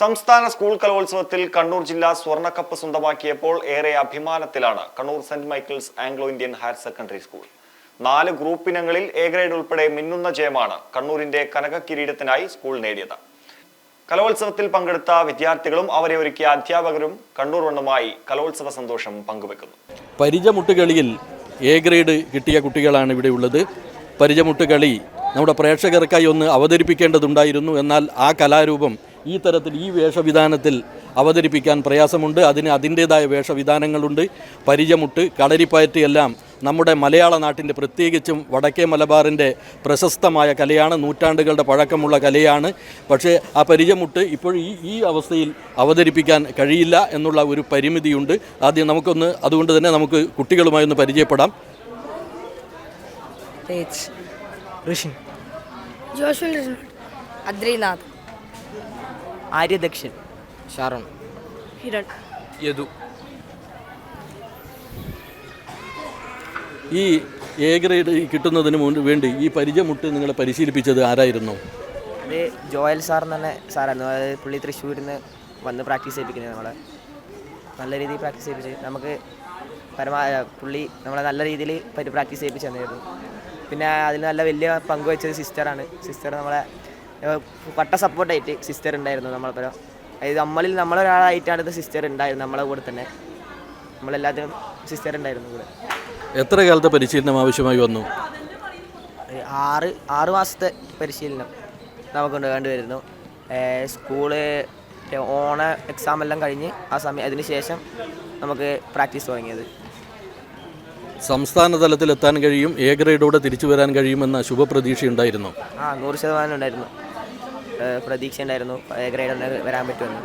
സംസ്ഥാന സ്കൂൾ കലോത്സവത്തിൽ കണ്ണൂർ ജില്ല സ്വർണക്കപ്പ് സ്വന്തമാക്കിയപ്പോൾ ഏറെ അഭിമാനത്തിലാണ് Kannur saint Michael's Anglo Indian higher secondary school. നാല് ഗ്രൂപ്പ് ഇനങ്ങളിൽ എ ഗ്രേഡ് ഉൾപ്പെടെ മിന്നുന്ന ജയമാണ് കണ്ണൂരിന്റെ കനക കിരീടത്തിനായി സ്കൂൾ നേടിയത്. കലോത്സവത്തിൽ പങ്കെടുത്ത വിദ്യാർത്ഥികളും അവരെ ഒരുക്കിയ അധ്യാപകരും കണ്ണൂർ വണ്ണുമായി കലോത്സവ സന്തോഷം പങ്കുവെക്കുന്നു. പരിചമുട്ടുകളിയിൽ എ ഗ്രേഡ് കിട്ടിയ കുട്ടികളാണ് ഇവിടെ ഉള്ളത്. പരിചമുട്ടുകളി നമ്മുടെ പ്രേക്ഷകർക്കായി ഒന്ന് അവതരിപ്പിക്കേണ്ടതുണ്ടായിരുന്നു. എന്നാൽ ആ കലാരൂപം ഈ തരത്തിൽ ഈ വേഷവിധാനത്തിൽ അവതരിപ്പിക്കാൻ പ്രയാസമുണ്ട്. അതിന് അതിന്റേതായ വേഷവിധാനങ്ങളുണ്ട്. പരിചമുട്ട് കളരിപ്പയറ്റ് എല്ലാം നമ്മുടെ മലയാള നാട്ടിന്റെ പ്രത്യേകിച്ചും വടക്കേ മലബാറിന്റെ പ്രശസ്തമായ കലയാണ്. നൂറ്റാണ്ടുകളുടെ പഴക്കമുള്ള കലയാണ്. പക്ഷേ ആ പരിചമുട്ട് ഇപ്പോൾ ഈ ഈ അവസ്ഥയിൽ അവതരിപ്പിക്കാൻ കഴിയില്ല എന്നുള്ള ഒരു പരിമിതിയുണ്ട്. ആദ്യം നമുക്കൊന്ന് അതുകൊണ്ട് തന്നെ നമുക്ക് കുട്ടികളുമായി ഒന്ന് പരിചയപ്പെടാം. ഋഷി ജോഷ്വൽ അദ്രിനാഥ്. ആര്യദക്ഷൻ. ഷാറോൺ ഹിരൺ. യദു. ഈ എ ഗ്രേഡ് കിട്ടുന്നതിന് മുൻപ് വേണ്ടി ഈ പരിചയമുട്ട് നിങ്ങളെ പരിശീലിപ്പിച്ചത് ആരായിരുന്നു? അത് ജോയൽ സാർ എന്ന് തന്നെ സാറായിരുന്നു. അതായത് പുള്ളി തൃശ്ശൂരിൽ നിന്ന് വന്ന് പ്രാക്ടീസ് ചെയ്യിപ്പിക്കുന്നത് നമ്മളെ. നല്ല രീതിയിൽ പ്രാക്ടീസ് ചെയ്യിപ്പിച്ച് നമുക്ക് പരമാ പുള്ളി നമ്മളെ നല്ല രീതിയിൽ പരി പ്രാക്ടീസ് ചെയ്യിപ്പിച്ച് തന്നായിരുന്നു പിന്നെ അതിൽ നല്ല വലിയ പങ്ക് വെച്ചത് സിസ്റ്ററാണ്. സിസ്റ്റർ നമ്മളെ പട്ട സപ്പോർട്ടായിട്ട് സിസ്റ്റർ ഉണ്ടായിരുന്നു നമ്മളെ അതായത് നമ്മളിൽ നമ്മളൊരാളായിട്ടാണ് ഇത് സിസ്റ്റർ ഉണ്ടായിരുന്നത് നമ്മളെ കൂടെ തന്നെ. നമ്മളെല്ലാത്തിനും സിസ്റ്റർ ഉണ്ടായിരുന്നു കൂടെ എത്ര കാലത്തെ പരിശീലനം ആവശ്യമായി വന്നു? ആറ് ആറ് മാസത്തെ പരിശീലനം നമുക്കുണ്ട് വേണ്ടിവരുന്നു സ്കൂൾ ഓണ എക്സാം എല്ലാം കഴിഞ്ഞ് ആ സമയം അതിന് ശേഷം നമുക്ക് പ്രാക്ടീസ് തുടങ്ങിയത്. സംസ്ഥാന തലത്തിൽ എത്താൻ കഴിയും എ ഗ്രേഡോടെ തിരിച്ചു വരാൻ കഴിയുമെന്ന ശുഭപ്രതീക്ഷയുണ്ടായിരുന്നു. ആ നൂറ് ശതമാനം ഉണ്ടായിരുന്നു. പ്രതീക്ഷ ഉണ്ടായിരുന്നു എ ഗ്രേഡ് വരാൻ പറ്റുമെന്ന്.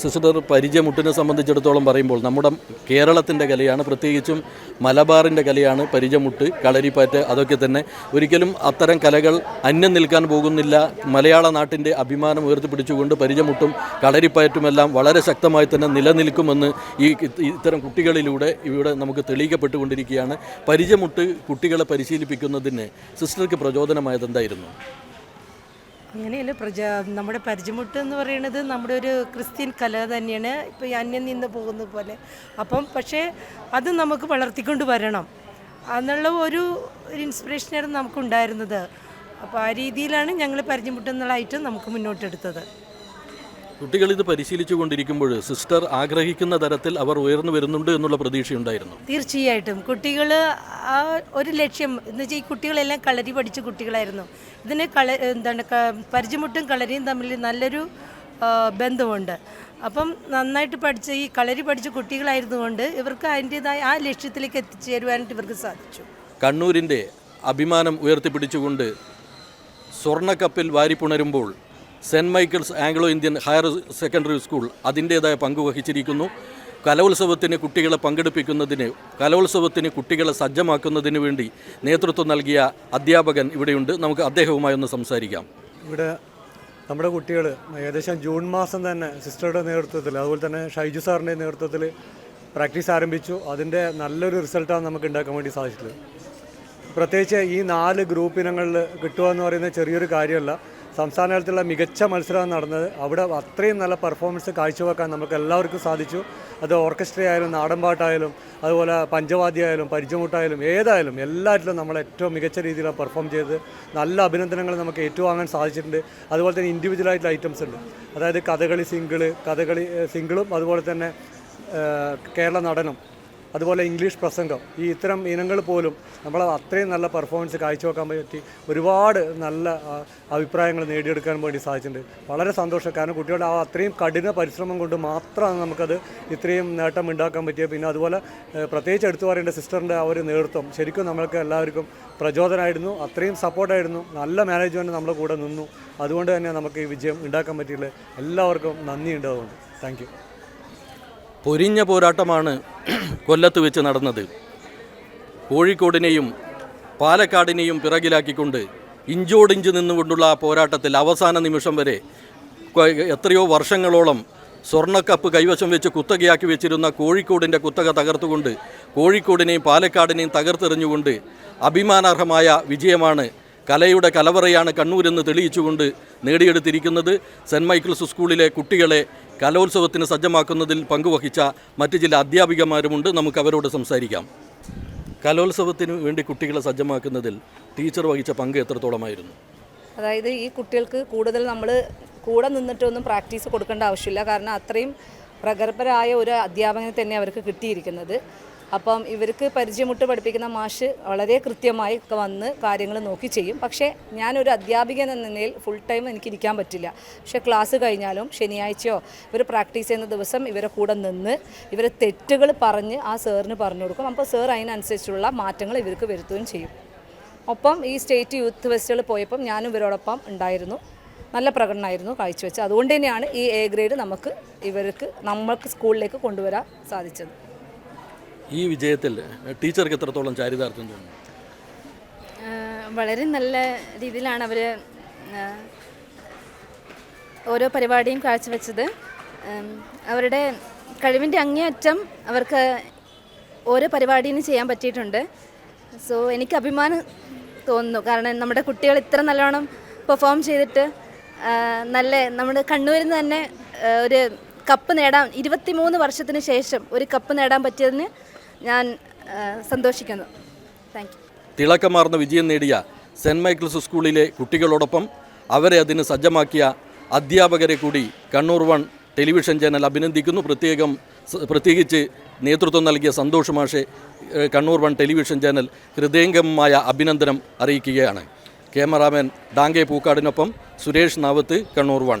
സിസ്റ്റർ പരിചയമുട്ടിനെ സംബന്ധിച്ചിടത്തോളം പറയുമ്പോൾ നമ്മുടെ കേരളത്തിന്റെ കലയാണ് പ്രത്യേകിച്ചും മലബാറിന്റെ കലയാണ് പരിചയമുട്ട് കളരിപ്പാറ്റ് അതൊക്കെ തന്നെ. ഒരിക്കലും അത്തരം കലകൾ അന്യം നിൽക്കാൻ പോകുന്നില്ല. മലയാള നാട്ടിന്റെ അഭിമാനം ഉയർത്തിപ്പിടിച്ചുകൊണ്ട് പരിചയമുട്ടും കളരിപ്പാറ്റുമെല്ലാം വളരെ ശക്തമായി തന്നെ നിലനിൽക്കുമെന്ന് ഈ ഇത്തരം കുട്ടികളിലൂടെ ഇവിടെ നമുക്ക് തെളിയിക്കപ്പെട്ടുകൊണ്ടിരിക്കുകയാണ്. പരിചയമുട്ട് കുട്ടികളെ പരിശീലിപ്പിക്കുന്നതിന് സിസ്റ്റർക്ക് പ്രചോദനമായത് എന്തായിരുന്നു അങ്ങനെയല്ല പ്രജ നമ്മുടെ പരിചയമുട്ട് എന്ന് പറയുന്നത് നമ്മുടെ ഒരു ക്രിസ്ത്യൻ കല തന്നെയാണ്. ഇപ്പോൾ ഈ അന്യം നിന്ന് പോകുന്ന പോലെ. അപ്പം പക്ഷേ അത് നമുക്ക് വളർത്തിക്കൊണ്ട് വരണം. എന്നുള്ള ഒരു ഒരു ഇൻസ്പിറേഷനായിരുന്നു നമുക്കുണ്ടായിരുന്നത്. അപ്പോൾ ആ രീതിയിലാണ് ഞങ്ങൾ പരിചയമുട്ടെന്നുള്ളതായിട്ട് നമുക്ക് മുന്നോട്ടെടുത്തത്. കുട്ടികൾ ഇത് പരിശീലിച്ചു കൊണ്ടിരിക്കുമ്പോൾ സിസ്റ്റർ ആഗ്രഹിക്കുന്ന തരത്തിൽ അവർ ഉയർന്നു വരുന്നുണ്ട് എന്നുള്ള പ്രതീക്ഷയുണ്ടായിരുന്നു തീർച്ചയായിട്ടും. കുട്ടികൾ ആ ഒരു ലക്ഷ്യം എന്ന് വെച്ചാൽ ഈ കുട്ടികളെല്ലാം കളരി പഠിച്ച കുട്ടികളായിരുന്നു. ഇതിന് കള എന്താണ് പരിചയമുട്ടും കളരിയും തമ്മിൽ നല്ലൊരു ബന്ധമുണ്ട്. അപ്പം നന്നായിട്ട് പഠിച്ച ഈ കളരി പഠിച്ച കുട്ടികളായിരുന്നുകൊണ്ട് ഇവർക്ക് അതിന്റെതായ ആ ലക്ഷ്യത്തിലേക്ക് എത്തിച്ചേരുവാനായിട്ട് ഇവർക്ക് സാധിച്ചു. കണ്ണൂരിന്റെ അഭിമാനം ഉയർത്തിപ്പിടിച്ചുകൊണ്ട് സ്വർണക്കപ്പിൽ വാരിപ്പുണരുമ്പോൾ saint Michael's Anglo Indian higher secondary school അതിന്റേതായ പങ്ക് വഹിച്ചിരിക്കുന്നു. കലോത്സവത്തിന് കുട്ടികളെ പങ്കെടുപ്പിക്കുന്നതിന് കലോത്സവത്തിന് കുട്ടികളെ സജ്ജമാക്കുന്നതിന് വേണ്ടി നേതൃത്വം നൽകിയ അധ്യാപകൻ ഇവിടെയുണ്ട്. നമുക്ക് അദ്ദേഹവുമായി ഒന്ന് സംസാരിക്കാം. ഇവിടെ നമ്മുടെ കുട്ടികൾ ഏകദേശം ജൂൺ മാസം തന്നെ സിസ്റ്ററുടെ നേതൃത്വത്തിൽ അതുപോലെ തന്നെ ഷൈജു സാറിന്റെ നേതൃത്വത്തിൽ പ്രാക്ടീസ് ആരംഭിച്ചു. അതിന്റെ നല്ലൊരു റിസൾട്ടാണ് നമുക്ക് ഉണ്ടാക്കാൻ വേണ്ടി സാധിച്ചത്. പ്രത്യേകിച്ച് ഈ നാല് ഗ്രൂപ്പ് ഇനങ്ങളിൽ കിട്ടുക എന്ന് പറയുന്നത് ചെറിയൊരു കാര്യമല്ല. സംസ്ഥാന തലത്തിലുള്ള മികച്ച മത്സരമാണ് നടന്നത്. അവിടെ അത്രയും നല്ല പെർഫോമൻസ് കാഴ്ചവെക്കാൻ നമുക്ക് എല്ലാവർക്കും സാധിച്ചു. അത് ഓർക്കസ്ട്ര ആയാലും നാടൻപാട്ടായാലും അതുപോലെ പഞ്ചവാദ്യമായാലും പരിചയമുട്ടായാലും ഏതായാലും എല്ലാറ്റിലും നമ്മൾ ഏറ്റവും മികച്ച രീതിയിലാണ് പെർഫോം ചെയ്ത് നല്ല അഭിനന്ദനങ്ങൾ നമുക്ക് ഏറ്റുവാങ്ങാൻ സാധിച്ചിട്ടുണ്ട്. അതുപോലെ തന്നെ ഇൻഡിവിജ്വൽ ആയിട്ടുള്ള ഐറ്റംസ് ഉണ്ട്. അതായത് കഥകളി സിംഗിൾ കഥകളി സിംഗിളും അതുപോലെ തന്നെ കേരള നടനം. അതുപോലെ ഇംഗ്ലീഷ് പ്രസംഗം. ഈ ഇത്തരം ഇനങ്ങൾ പോലും നമ്മൾ അത്രയും നല്ല പെർഫോമൻസ് കാഴ്ചവെക്കാൻ പറ്റി ഒരുപാട് നല്ല അഭിപ്രായങ്ങൾ നേടിയെടുക്കാൻ വേണ്ടി സാധിച്ചിട്ടുണ്ട്. വളരെ സന്തോഷം. കാരണം കുട്ടികളുടെ ആ അത്രയും കഠിന പരിശ്രമം കൊണ്ട് മാത്രമാണ് നമുക്കത് ഇത്രയും നേട്ടം ഉണ്ടാക്കാൻ പറ്റിയത്. പിന്നെ അതുപോലെ പ്രത്യേകിച്ച് എടുത്തു പറയേണ്ട സിസ്റ്ററിന്റെ ആ ഒരു നേതൃത്വം. ശരിക്കും നമ്മൾക്ക് എല്ലാവർക്കും പ്രചോദനമായിരുന്നു അത്രയും സപ്പോർട്ടായിരുന്നു നല്ല മാനേജ്മെന്റ് നമ്മുടെ കൂടെ നിന്നു. അതുകൊണ്ട് തന്നെ നമുക്ക് ഈ വിജയം ഉണ്ടാക്കാൻ പറ്റിയില്ല എല്ലാവർക്കും നന്ദിയുണ്ട് അതുകൊണ്ട് താങ്ക് പൊരിഞ്ഞ പോരാട്ടമാണ് കൊല്ലത്ത് വെച്ച് നടന്നത്. കോഴിക്കോടിനെയും പാലക്കാടിനെയും പിറകിലാക്കിക്കൊണ്ട് ഇഞ്ചോടിഞ്ച് നിന്നുകൊണ്ടുള്ള ആ പോരാട്ടത്തിൽ അവസാന നിമിഷം വരെ എത്രയോ വർഷങ്ങളോളം സ്വർണക്കപ്പ് കൈവശം വെച്ച് കുത്തകയാക്കി വെച്ചിരുന്ന കോഴിക്കോടിന്റെ കുത്തക തകർത്തുകൊണ്ട് കോഴിക്കോടിനെയും പാലക്കാടിനെയും തകർത്തെറിഞ്ഞുകൊണ്ട് അഭിമാനാർഹമായ വിജയമാണ് കലയുടെ കലവറയാണ് കണ്ണൂരെന്ന് തെളിയിച്ചുകൊണ്ട് നേടിയെടുത്തിരിക്കുന്നത്. സെന്റ് മൈക്കിൾസ് സ്കൂളിലെ കുട്ടികളെ കലോത്സവത്തിന് സജ്ജമാക്കുന്നതിൽ പങ്കുവഹിച്ച മറ്റ് ചില അധ്യാപികമാരുമുണ്ട്. നമുക്ക് അവരോട് സംസാരിക്കാം. കലോത്സവത്തിന് വേണ്ടി കുട്ടികളെ സജ്ജമാക്കുന്നതിൽ ടീച്ചർ വഹിച്ച പങ്ക് എത്രത്തോളമായിരുന്നു? അതായത് ഈ കുട്ടികൾക്ക് കൂടുതൽ നമ്മൾ കൂടെ നിന്നിട്ടൊന്നും പ്രാക്ടീസ് കൊടുക്കേണ്ട ആവശ്യമില്ല. കാരണം അത്രയും പ്രഗർഭരായ ഒരു അധ്യാപകനെ തന്നെ അവർക്ക് കിട്ടിയിരിക്കുന്നത്. അപ്പം ഇവർക്ക് പരിചയമുട്ട് പഠിപ്പിക്കുന്ന മാഷ് വളരെ കൃത്യമായി ഒക്കെ വന്ന് കാര്യങ്ങൾ നോക്കി ചെയ്യും. പക്ഷേ ഞാനൊരു അധ്യാപിക എന്ന നിലയിൽ ഫുൾ ടൈം എനിക്ക് ഇരിക്കാൻ പറ്റില്ല. പക്ഷേ ക്ലാസ് കഴിഞ്ഞാലും ശനിയാഴ്ചയോ ഇവർ പ്രാക്ടീസ് ചെയ്യുന്ന ദിവസം ഇവരെ കൂടെ നിന്ന് ഇവരെ തെറ്റുകൾ പറഞ്ഞ് ആ സാറിന് പറഞ്ഞു കൊടുക്കും. അപ്പോൾ സാർ അതിനനുസരിച്ചുള്ള മാറ്റങ്ങൾ ഇവർക്ക് വരുത്തുകയും ചെയ്യും. ഒപ്പം ഈ സ്റ്റേറ്റ് യൂത്ത് ഫെസ്റ്റിവൽ പോയപ്പം ഞാനും ഇവരോടൊപ്പം ഉണ്ടായിരുന്നു. നല്ല പ്രകടനമായിരുന്നു കാഴ്ചവെച്ചത്. അതുകൊണ്ട് തന്നെയാണ് ഈ എ ഗ്രേഡ് നമുക്ക് ഇവർക്ക് നമ്മൾക്ക് സ്കൂളിലേക്ക് കൊണ്ടുവരാൻ സാധിച്ചത്. ഈ വിജയത്തിൽ ടീച്ചർക്ക് എത്രത്തോളം ചാരിതാർത്ഥ്യം തോന്നുന്നു? വളരെ നല്ല രീതിയിലാണ് അവർ ഓരോ പരിപാടിയും കാഴ്ചവെച്ചത്. അവരുടെ കഴിവിന്റെ അങ്ങേയറ്റം അവർക്ക് ഓരോ പരിപാടിയും ചെയ്യാൻ പറ്റിയിട്ടുണ്ട്. സോ എനിക്ക് അഭിമാനം തോന്നുന്നു. കാരണം നമ്മുടെ കുട്ടികൾ ഇത്ര നല്ലോണം പെർഫോം ചെയ്തിട്ട് നല്ല നമ്മുടെ കണ്ണൂരിൽ നിന്ന് തന്നെ ഒരു കപ്പ് നേടാൻ ഇരുപത്തി മൂന്ന് വർഷത്തിന് ശേഷം ഒരു കപ്പ് നേടാൻ പറ്റിയതിന് ഞാൻ സന്തോഷിക്കുന്നു. താങ്ക് യു തിളക്കമാർന്ന വിജയം നേടിയ സെന്റ് മൈക്കിൾസ് സ്കൂളിലെ കുട്ടികളോടൊപ്പം അവരെ അതിന് സജ്ജമാക്കിയ അധ്യാപകരെ കൂടി കണ്ണൂർ വൺ ടെലിവിഷൻ ചാനൽ അഭിനന്ദിക്കുന്നു. പ്രത്യേകം പ്രത്യേകിച്ച് നേതൃത്വം നൽകിയ സന്തോഷ് മാഷെ കണ്ണൂർ വൺ ടെലിവിഷൻ ചാനൽ ഹൃദയംഗമമായ അഭിനന്ദനം അറിയിക്കുകയാണ്. ക്യാമറാമാൻ ഡാങ്കെ പൂക്കാടിനൊപ്പം സുരേഷ് നാവത്ത് കണ്ണൂർ വൺ.